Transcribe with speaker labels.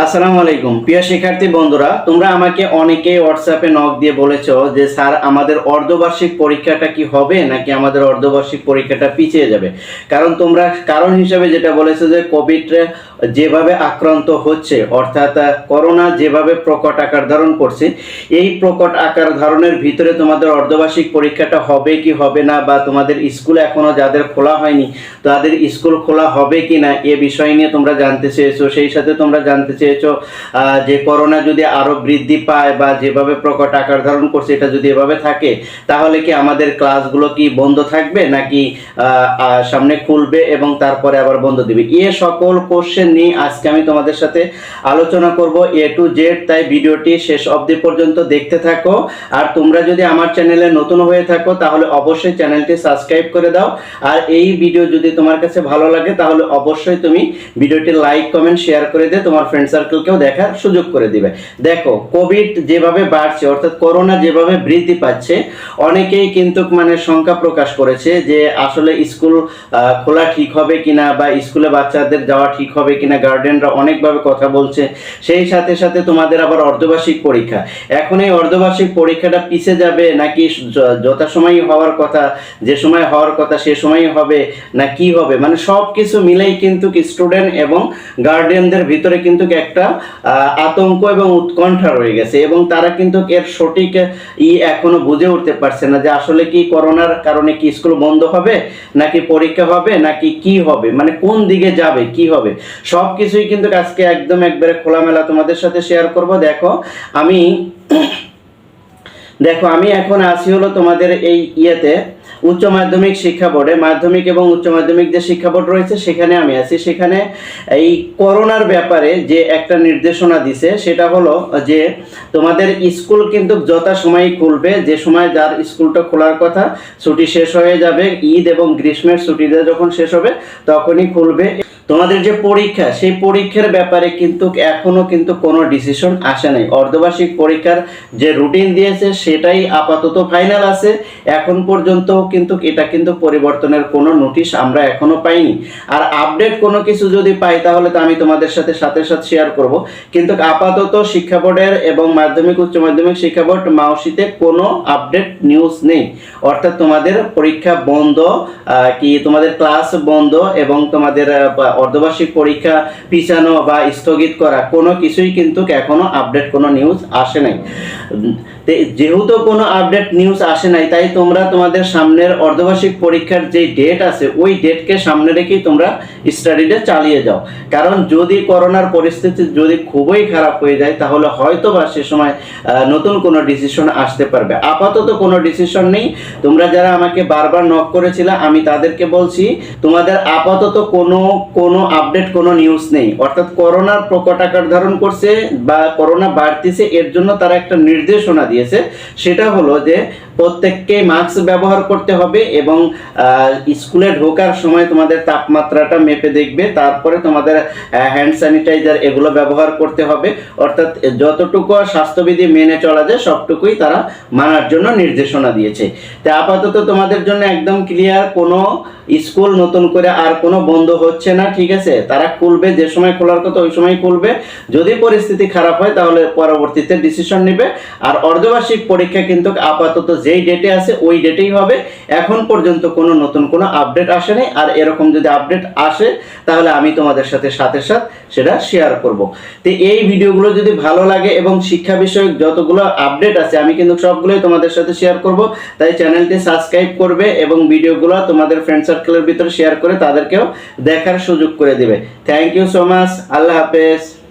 Speaker 1: আসসালামু আলাইকুম। প্রিয় শিক্ষার্থী বন্ধুরা, তোমরা আমাকে অনেকেই হোয়াটসঅ্যাপে নক দিয়ে বলেছ যে, স্যার, আমাদের অর্ধবার্ষিক পরীক্ষাটা কি হবে নাকি আমাদের অর্ধবার্ষিক পরীক্ষাটা পিছিয়ে যাবে? কারণ তোমরা, কারণ হিসাবে যেটা বলেছ যে কোভিড যেভাবে আক্রান্ত হচ্ছে, অর্থাৎ করোনা যেভাবে প্রকট আকার ধারণ করছে, এই প্রকট আকার ধারণের ভিতরে তোমাদের অর্ধবার্ষিক পরীক্ষাটা হবে কি হবে না, বা তোমাদের স্কুল এখনও যাদের খোলা হয়নি, তাদের স্কুল খোলা হবে কি না, এ বিষয় নিয়ে তোমরা জানতে চেয়েছো। সেই সাথে তোমরা জানতে চেয়েছো যে করোনা যদি আরও বৃদ্ধি পায়, বা যেভাবে প্রকট আকার ধারণ করছে, এটা যদি এভাবে থাকে, তাহলে কি আমাদের ক্লাসগুলো কি বন্ধ থাকবে, নাকি সামনে খুলবে এবং তারপরে আবার বন্ধ দিবে? এ সকল কোশ্চেন নিয়ে আজকে আমি তোমাদের সাথে আলোচনা করব এ টু জেড তাই ভিডিওটি শেষ অবধি পর্যন্ত দেখতে থাকো। আর তোমরা যদি আমার চ্যানেলে নতুন হয়ে থাকো, তাহলে অবশ্যই চ্যানেলটি সাবস্ক্রাইব করে দাও। আর এই ভিডিও যদি তোমার কাছে ভালো লাগে, তাহলে অবশ্যই তুমি ভিডিওটি লাইক, কমেন্ট, শেয়ার করে দিয়ে তোমার ফ্রেন্ড সার্কেলকেও দেখার সুযোগ করে দিবে। দেখো কোভিড যেভাবে বাড়ছে, অর্থাৎ করোনা যেভাবে বৃদ্ধি পাচ্ছে, অনেকেই কিন্তু মানে শঙ্কা প্রকাশ করেছে যে আসলে স্কুল খোলা ঠিক হবে কিনা বা স্কুলে বাচ্চাদের যাওয়া ঠিক হবে কিনা গার্ডিয়ানরা অনেকভাবে কথা বলছে, সেই সাথে সাথে তোমাদের আবার অর্ধবার্ষিক পরীক্ষা। এখন এই অর্ধবার্ষিক পরীক্ষাটা পিছে যাবে নাকি যথাসময়ই হওয়ার কথা, যে সময় হওয়ার কথা সে সময়ই হবে, না কি হবে? মানে সব কিছু মিলেই কিন্তু স্টুডেন্ট এবং গার্ডিয়ানদের ভিতরে কিন্তু একটা আতঙ্ক এবং উৎকণ্ঠা রয়ে গেছে এবং তারা কিন্তু এর সঠিক ই এখনও বুঝে উঠতে পারছে না যে আসলে কি করোনার কারণে কি স্কুল বন্ধ হবে, নাকি পরীক্ষা হবে, নাকি কি হবে? মানে কোন দিকে যাবে, কি হবে? সব কিছুই কিন্তু আজকে একদম একবারে খোলামেলা তোমাদের সাথে শেয়ার করব। দেখো, আমি দেখো, আমি এখন আছি হলো তোমাদের এই ইয়েতে, উচ্চ মাধ্যমিক শিক্ষা বোর্ডে। মাধ্যমিক এবং উচ্চ মাধ্যমিক যে শিক্ষা বোর্ড রয়েছে, সেখানে আমি আছি। সেখানে এই করোনার ব্যাপারে যে একটা নির্দেশনা দিছে, সেটা হলো যে তোমাদের স্কুল কিন্তু যথাসময়ে খুলবে। যে সময় যার স্কুলটা খোলার কথা, ছুটি শেষ হয়ে যাবে। ঈদ এবং গ্রীষ্মের ছুটিটা যখন শেষ হবে, তখনই খুলবে তোমাদের যে পরীক্ষা, সেই পরীক্ষার ব্যাপারে কিন্তু এখনও কিন্তু কোনো ডিসিশন আসে নাই। অর্ধবার্ষিক পরীক্ষার যে রুটিন দিয়েছে, সেটাই আপাতত ফাইনাল আছে। এখন পর্যন্ত কিন্তু এটা কিন্তু পরিবর্তনের কোনো নোটিশ আমরা এখনও পাইনি। আর আপডেট কোনো কিছু যদি পাই, তাহলে তো আমি তোমাদের সাথে সাথে সাথে শেয়ার করব। কিন্তু আপাতত শিক্ষা বোর্ডের এবং মাধ্যমিক, উচ্চ মাধ্যমিক শিক্ষা বোর্ড মাউসিতে কোনো আপডেট নিউজ নেই। অর্থাৎ তোমাদের পরীক্ষা বন্ধ কি তোমাদের ক্লাস বন্ধ এবং তোমাদের অর্ধবার্ষিক পরীক্ষা পিছানো বা স্থগিত করা, কোনো কিছুই কিন্তু এখনও আপডেট কোনো নিউজ আসে নাই। যেহেতু কোনো আপডেট নিউজ আসে নাই, তাই তোমরা তোমাদের সামনের অর্ধবার্ষিক পরীক্ষার যে ডেট আছে, ওই ডেটকে সামনে রেখেই তোমরা স্টাডিটা চালিয়ে যাও। কারণ যদি করোনার পরিস্থিতি যদি খুবই খারাপ হয়ে যায়, তাহলে হয়তো বা সে সময় নতুন কোনো ডিসিশন আসতে পারবে। আপাতত কোনো ডিসিশন নেই। তোমরা যারা আমাকে বারবার নক করেছিলে, আমি তাদেরকে বলছি, তোমাদের আপাতত কোনো কোনো আপডেট কোনো নিউজ নেই। অর্থাৎ করোনার প্রকট আকার ধারণ করছে বা করোনা বাড়তিছে, এর জন্য তারা একটা নির্দেশনা দিয়েছে। সেটা হলো যে প্রত্যেককে মাস্ক ব্যবহার করতে হবে এবং স্কুলে ঢোকার সময় তোমাদের তাপমাত্রাটা মেপে দেখবে, তারপরে তোমাদের হ্যান্ড স্যানিটাইজার এগুলো ব্যবহার করতে হবে। অর্থাৎ যতটুকু স্বাস্থ্যবিধি মেনে চলা যায়, সবটুকুই তারা মানার জন্য নির্দেশনা দিয়েছে। তা আপাতত তোমাদের জন্য একদম ক্লিয়ার কোনো স্কুল নতুন করে আর কোনো বন্ধ হচ্ছে না, ঠিক আছে? তারা খুলবে, যে সময় খোলার কথা ওই সময় খুলবে। যদি পরিস্থিতি খারাপ হয়, তাহলে পরবর্তীতে ডিসিশন নেবে। আর অর্ধবার্ষিক পরীক্ষা কিন্তু আপাতত যেই ডেটে আছে, ওই ডেটেই হবে। এখন পর্যন্ত কোনো নতুন কোনো আপডেট আসেনি আর এরকম যদি আপডেট আসে, তাহলে আমি তোমাদের সাথে সাথে সাথে সেটা শেয়ার করব। তো এই ভিডিওগুলো যদি ভালো লাগে এবং শিক্ষা বিষয়ক যতগুলো আপডেট আছে, আমি কিন্তু সবগুলোই তোমাদের সাথে শেয়ার করব। তাই চ্যানেলটি সাবস্ক্রাইব করবে এবং ভিডিওগুলো তোমাদের ফ্রেন্ড সার্কেলের ভিতরে শেয়ার করে তাদেরকেও দেখার সুযোগ করে দেবে। থ্যাংক ইউ সো মাচ আল্লাহ হাফেজ।